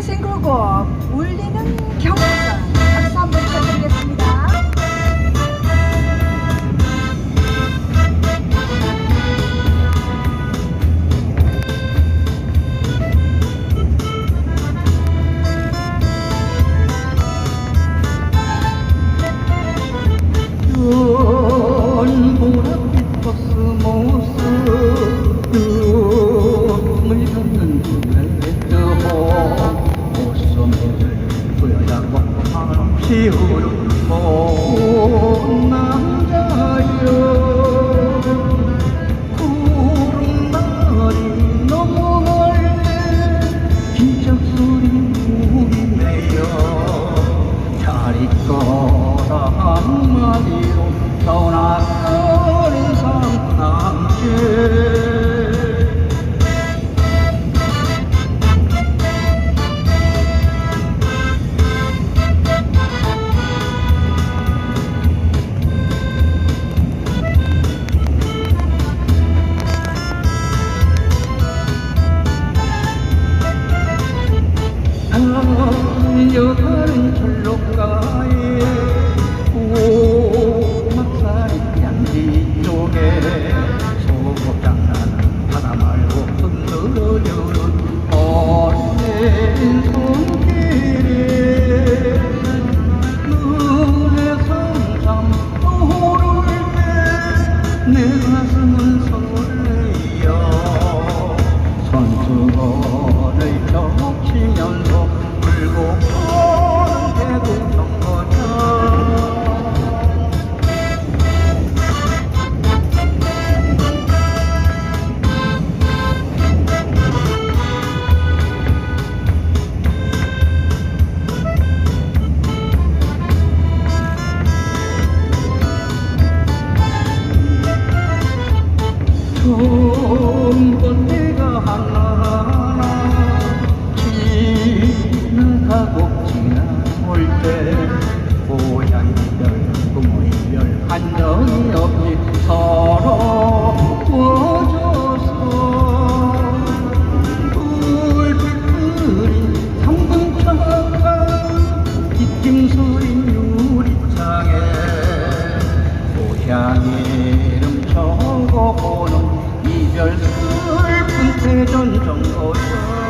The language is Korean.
신곡곡 울리는 경호 한없 달려가는 철로가 좋은 번개가 하나하나 지나가고 지나올 때 고향이별 부모이별 한정이 없이 서로 구워줘서 불빛 그린 삼분차가 뒷짐 소린 유리창에 고향의 이름 적어보는 슬픈 대전 정거장